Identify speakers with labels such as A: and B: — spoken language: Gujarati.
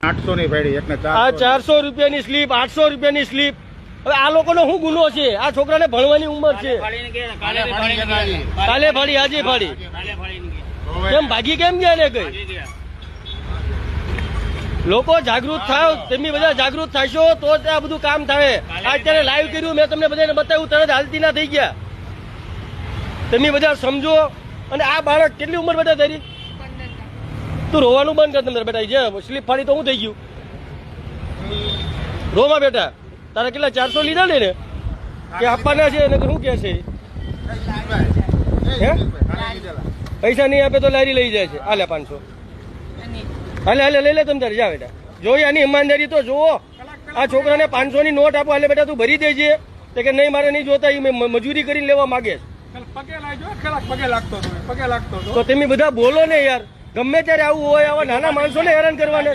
A: આઠસો ની ફેડી એકને
B: આ ચારસો રૂપિયાની સ્લીપ આઠસો રૂપિયાની સ્લીપ. હવે આ લોકોનો શું ગુનો છે? આ છોકરાને ભણવાની ઉંમર છે. કાલે ફાડી આજે ફાડી. કેમ ભાગી કેમ ગયા ને કઈ? લોકો જાગૃત થાવ તમે બધા જાગૃત થશો તો જ આ બધું કામ થાય આ અત્યારે લાઈવ કર્યું મેં તમને બધાને બતાવ્યું તરત હાલતી ના થઈ ગયા. તમે બધા સમજો. અને આ બાળક કેટલી ઉંમર બધા તારી? તું રોવાનું બંધ કર તમને બેટા. જે સ્લીપ ફાડી તો હું થઈ ગયું. રોમાં બેટા. તારા કેટલા ચારસો લીધા ને ને કે આપવાના છે એને શું કે છે? હે? પૈસા નહીં આપે તો લારી લઈ જાય છે. હાલે પાંચસો. હાલે હાલે લઈ લે તમે તારે. જા બેટા. જોઈ આની ઈમાનદારી તો જુઓ. આ છોકરાને પાંચસો ની નોટ આપો. હાલે બેટા તું ભરી દેજે. તે કે નહીં મારે નહીં જોતા એ મજૂરી કરીને લેવા માંગે છે.
C: પગે લાગજો પગે લાગતો પગે લાગતો
B: તો તમે બધા બોલો ને યાર. ગમે ત્યારે આવું હોય આવા નાના માણસોને હેરાન કરવાને.